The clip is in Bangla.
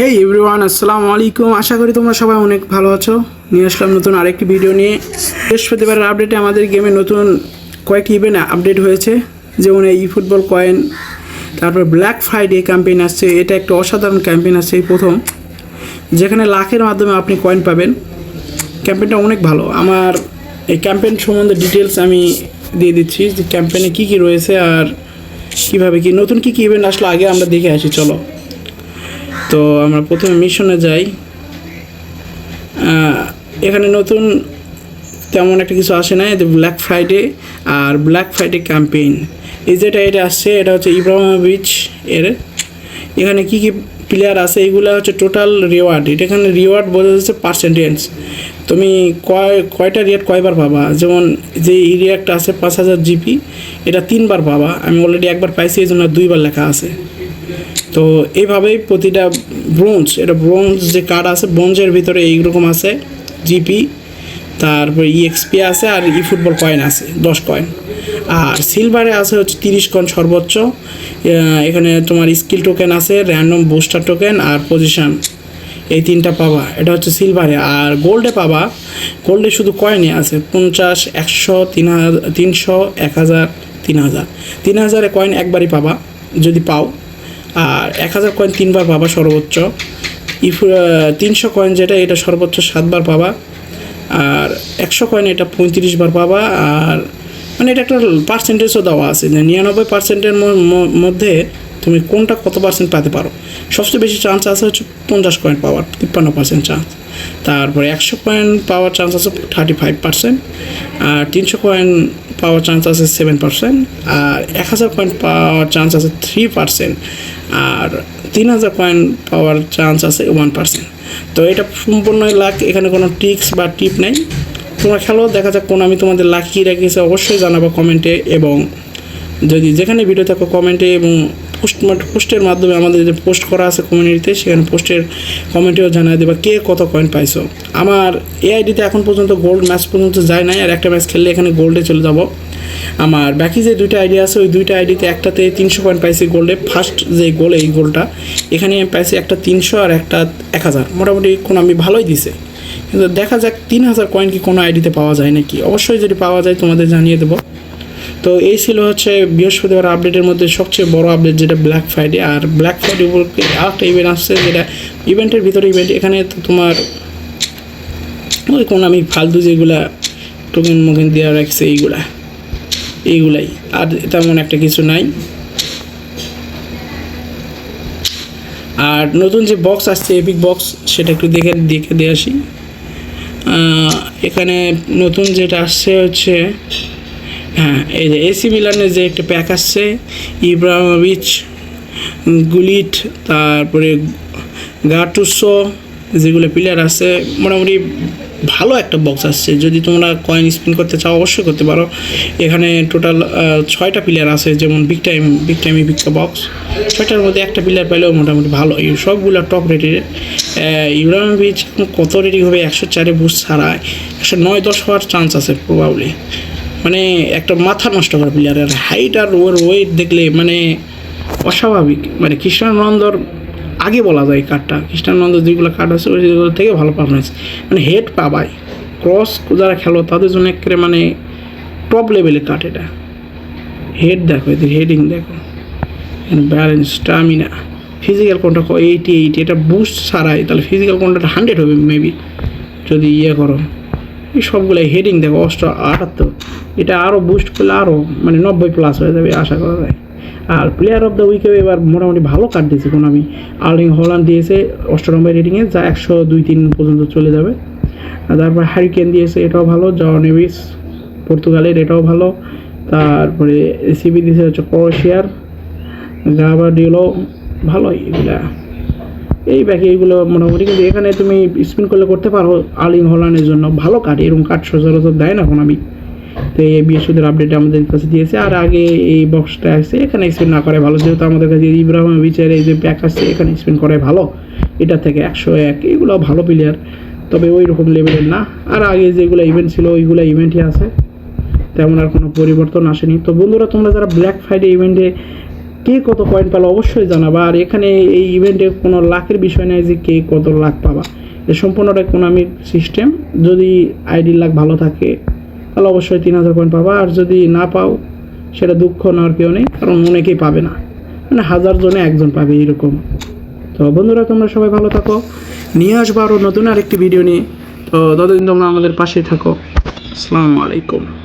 হেই এভরিওয়ান আসসালামু আলাইকুম। আশা করি তোমরা সবাই অনেক ভালো আছো। নিয়ে আসলাম নতুন আরেকটি ভিডিও নিয়ে। বৃহস্পতিবারের আপডেটে আমাদের গেমে নতুন কয়েকটি ইভেন্ট আপডেট হয়েছে। যেমন এই ফুটবল কয়েন তারপর ব্ল্যাক ফ্রাইডে ক্যাম্পেইন আসছে। এটা একটা অসাধারণ ক্যাম্পেইন আসছে এই প্রথম। যেখানে লাখের মাধ্যমে আপনি কয়েন পাবেন। ক্যাম্পেইনটা অনেক ভালো। আমার এই ক্যাম্পেইন সম্বন্ধে ডিটেলস আমি দিয়ে দিচ্ছি যে ক্যাম্পেইনে কী কী রয়েছে আর কীভাবে কি, নতুন কী কী ইভেন্ট আসলো আগে আমরা দেখে আসি, চলো। তো আমরা প্রথমে মিশনে যাই। এখানে নতুন তেমন একটা কিছু আসে না এতে ব্ল্যাক ফ্রাইডে আর ব্ল্যাক ফ্রাইডে ক্যাম্পেইন এই যেটা এটা আসছে, এটা হচ্ছে ইব্রাহিমোভিচ এর। এখানে কি কি প্লেয়ার আছে, এগুলো হচ্ছে টোটাল রিওয়ার্ড এটা এখানে রিওয়ার্ড বোঝা যাচ্ছে পার্সেন্টেজ তুমি কয়, কয়টা রিয়াক্ট কয়বার পাবা? যেমন যে এই রিয়াক্ট আছে পাঁচ হাজার জিপি এটা তিনবার পাবা। আমি অলরেডি একবার পাইছি, এই জন্য দুইবার লেখা আছে। তো এইভাবেই প্রতিটা ব্রোঞ্জ এটা ব্রোঞ্জ যে কার্ড আছে ব্রোঞ্জের ভিতরে এইরকম আছে জিপি তারপর ইএক্সপি আছে আর ই ফুটবল কয়েন আছে, দশ কয়েন আর সিলভারে আছে হচ্ছে তিরিশ কয়েন সর্বোচ্চ। এখানে তোমার স্কিল টোকেন আছে র্যান্ডম বুস্টার টোকেন আর পজিশন এই তিনটা পাবা। এটা হচ্ছে সিলভারে আর গোল্ডে পাবা গোল্ডে শুধু কয়েনই আছে, পঞ্চাশ, একশো, তিন হাজার, তিনশো, এক হাজার, তিন হাজার। তিন হাজারে কয়েন একবারই পাবা, যদি পাও। আর এক হাজার কয়েন তিনবার পাবা সর্বোচ্চ। ইফ তিনশো কয়েন যেটা, এটা সর্বোচ্চ সাতবার পাবা। আর একশো কয়েন এটা পঁয়ত্রিশ বার পাবা। আর মানে এটা একটা পার্সেন্টেজও দেওয়া আছে। যে নিরানব্বই পার্সেন্টের মধ্যে তুমি কোনটা কত পার্সেন্ট পেতে পারো। সবচেয়ে বেশি চান্স আছে হচ্ছে পঞ্চাশ কয়েন পাওয়ার, তিপ্পান্ন পার্সেন্ট চান্স তারপরে একশো কয়েন পাওয়ার চান্স আছে থার্টি ফাইভ পার্সেন্ট আর তিনশো কয়েন পাওয়ার চান্স আছে সেভেন পার্সেন্ট আর এক হাজার কয়েন পাওয়ার চান্স আছে থ্রি পার্সেন্ট আর তিন হাজার কয়েন পাওয়ার চান্স আছে ওয়ান পার্সেন্ট তো এটা সম্পূর্ণ লাখ এখানে কোনো ট্রিক্স বা টিপ নেই। তোমরা খেলো, দেখা যাক কোন আমি তোমাদের লাখ কী রেখেছি অবশ্যই জানাব কমেন্টে এবং যদি যেখানে ভিডিও থাকো কমেন্টে এবং পোস্ট পোস্টের মাধ্যমে আমাদের যে পোস্ট করা আছে কমিউনিটিতে সেখানে পোস্টের কমেন্টেও জানাই দেবা কে কত কয়েন পাইছো। আমার এআইডিতে এখন পর্যন্ত গোল্ড ম্যাচ পর্যন্ত যায় নাই, আর একটা ম্যাচ খেললে এখানে গোল্ডে চলে যাব। আমার বাকি যে দুইটা আইডি আছে, ওই দুইটা আইডিতে একটাতে তিনশো পয়েন্ট পাইছি গোল্ডে। ফার্স্ট যে গোল, এই গোলটা, এখানে আমি পাইছি একটা তিনশো আর একটা এক হাজার। মোটামুটি কোনো আমি ভালোই দিছে। কিন্তু দেখা যাক, তিন হাজার কয়েন কি কোনো আইডিতে পাওয়া যায় নাকি? অবশ্যই যদি পাওয়া যায়, তোমাদের জানিয়ে দেবো। তো এই ছিল হচ্ছে বৃহস্পতিবার আপডেটের মধ্যে সবচেয়ে বড় আপডেট যেটা ব্ল্যাক ফ্রাইডে আর ব্ল্যাক ফ্রাইডে উপলক্ষে আরেকটা ইভেন্ট আসছে, যেটা ইভেন্টের ভিতরে ইভেন্ট এখানে তো তোমার ওই কোন আমি ফালতু যেগুলা টোকেন মোকেন দেওয়া রাখছে, এইগুলা। এইগুলাই। আর তেমন একটা কিছু নাই। আর নতুন যে বক্স আসছে এপিক বক্স সেটা একটু দেখে দেখে দিয়ে আসি। এখানে নতুন যেটা আসছে হচ্ছে হ্যাঁ এই যে এসি মিলানের যে একটা প্যাক আসছে ইব্রাহিমোভিচ গুলিট, তারপরে গাটুসো যেগুলো প্লেয়ার আছে, মোটামুটি ভালো একটা বক্স আসছে। যদি তোমরা কয়েন স্পিন করতে চাও, অবশ্যই করতে পারো। এখানে টোটাল ছয়টা প্লেয়ার আছে, যেমন বিগ টাইম বিগ টাইম বিগটা বক্স ছয়টার মধ্যে একটা প্লেয়ার পাইলেও মোটামুটি ভালো। এই সবগুলো টপ রেটের ইব্রাহিমোভিচ কত রেটিং হবে? একশো চারে বুস ছাড়া একশো নয়, দশ হওয়ার চান্স আছে প্রবাবলি মানে একটা মাথা নষ্ট করা প্লেয়ারের হাইট আর ওর ওয়েট দেখলে মানে অস্বাভাবিক। মানে রন্দর আগে বলা যায় কার্ডটা খ্রিস্টান রন্দর যেগুলো কার্ড আছে ওইগুলো থেকে ভালো পারফরমেন্স মানে হেড পাবাই। ক্রস যারা খেলো, তাদের জন্য একেবারে মানে টপ লেভেলের কার্ড এটা। হেড দেখো, এদের হেডিং দেখো। ব্যালেন্স স্টামিনা ফিজিক্যাল কোনটা এইটি এইটি এটা বুস্ট ছাড়াই, তাহলে ফিজিক্যাল কোনটা হান্ড্রেড হবে মেবি যদি ইয়ে করো। এই সবগুলো হেডিং দেখো অষ্ট আটাত্তর এটা আরও বুস্ট করলে আরও মানে নব্বই প্লাস হয়ে যাবে, আশা করা যায়। আর প্লেয়ার অফ দ্য উইকেও এবার মোটামুটি ভালো কার্ড দিয়েছে। কোনো আমি আর্লিং হল্যান্ড দিয়েছে অষ্ট নম্বর রেটিংয়ে যা একশো দুই তিন পর্যন্ত চলে যাবে। তারপর হ্যারিকেন দিয়েছে, এটাও ভালো। জাও নেভিস পর্তুগালের, এটাও ভালো। তারপরে সিবি দিয়েছে হচ্ছে ক্রোয়েশিয়ার গাবা ডিলো ভালোই এগুলা। এই ব্যাকে এইগুলো মোটামুটি। কিন্তু এখানে তুমি স্পিন করলে করতে পারো আলিং হলানের জন্য। ভালো কাঠ এরকম কাঠ সচরাচর দেয় না এখন আমি। তো এই বৃহস্পতির আপডেট আমাদের কাছে দিয়েছে। আর আগে এই বক্সটা আসছে এখানে স্পিন না করে ভালো। যেহেতু আমাদের কাছে ইব্রাহিম বিচার এই যে প্যাক আসছে এখানে স্পিন করে ভালো। এটা থেকে একশো এক, এগুলো ভালো প্লেয়ার তবে ওই রকম লেভেলের না। আর আগে যেগুলো ইভেন্ট ছিল, ওইগুলো ইভেন্টই আছে। তেমন আর কোনো পরিবর্তন আসেনি। তো বন্ধুরা, তোমরা যারা ব্ল্যাক ফ্রাইডে ইভেন্টে কে কত পয়েন্ট পেল অবশ্যই জানাবা। আর এখানে এই ইভেন্টে কোনো লাখের বিষয় নেই যে কে কত লাখ পাবা। সম্পূর্ণটা ইকোনমিক সিস্টেম যদি আইডি লাখ ভালো থাকে তাহলে অবশ্যই তিন হাজার পয়েন্ট পাবা। আর যদি না পাও, সেটা দুঃখ নেওয়ার কেউ নেই, কারণ অনেকেই পাবে না। মানে হাজার জনে একজন পাবে এরকম। তো বন্ধুরা, তোমরা সবাই ভালো থাকো। নিয়ে আসব আরও নতুন আরেকটি ভিডিও নিয়ে। তো ততদিন তোমরা আমাদের পাশেই থাকো। আসসালামু আলাইকুম।